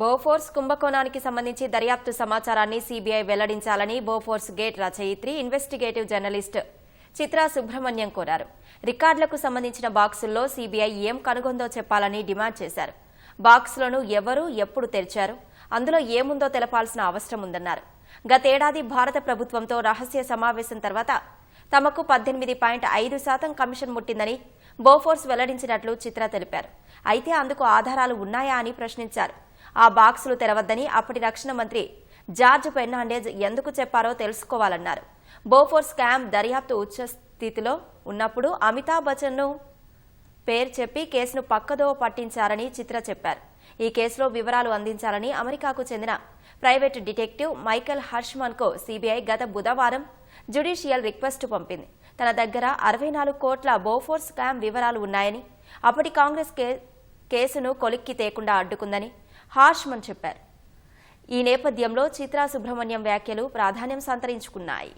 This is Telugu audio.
బోఫోర్స్ కుంభకోణానికి సంబంధించి దర్యాప్తు సమాచారాన్ని సీబీఐ వెల్లడించాలని బోఫోర్స్ గేట్ రచయిత్రి ఇన్వెస్టిగేటివ్ జర్నలిస్ట్ చిత్రా సుబ్రహ్మణ్యం కోరారు. రికార్డులకు సంబంధించిన బాక్సుల్లో సీబీఐ ఏం కనుగొందో చెప్పాలని డిమాండ్ చేశారు. బాక్సులను ఎవరు ఎప్పుడు తెరిచారు? అందులో ఏముందో తెలపాల్సిన అవసరం ఉందన్నారు. గతేడాది భారత ప్రభుత్వంతో రహస్య సమావేశం తర్వాత తమకు పద్దెనిమిది పాయింట్ ఐదు శాతం కమిషన్ ముట్టిందని బోఫోర్స్ వెల్లడించినట్లు చిత్ర తెలిపారు. అయితే అందుకు ఆధారాలు ఉన్నాయా అని ప్రశ్నించారు. ఆ బాక్సులు తెరవద్దని అప్పటి రక్షణ మంత్రి జార్జ్ ఫెర్నాండేజ్ ఎందుకు చెప్పారో తెలుసుకోవాలన్నారు. బోఫోర్స్ స్కామ్ దర్యాప్తు ఉచ్చ స్థితిలో ఉన్నప్పుడు అమితాబ్ బచ్చన్ను పేరు చెప్పి కేసును పక్కదోవ పట్టించారని చిత్ర చెప్పారు. ఈ కేసులో వివరాలు అందించాలని అమెరికాకు చెందిన ప్రైవేటు డిటెక్టివ్ మైకెల్ హర్ష్మన్కు సీబీఐ గత బుధవారం జ్యుడిషియల్ రిక్వెస్ట్ పంపింది. తన దగ్గర అరవై నాలుగు కోట్ల బోఫోర్స్ స్కామ్ వివరాలు ఉన్నాయని అప్పటి కాంగ్రెస్ కే- కేసును కొలిక్కి తేకుండా అడ్డుకుందని హార్ష్మన్ చెప్పారు. ఈ నేపథ్యంలో చిత్రా సుబ్రహ్మణ్యం వ్యాఖ్యలు ప్రాధాన్యం సంతరించుకున్నాయి.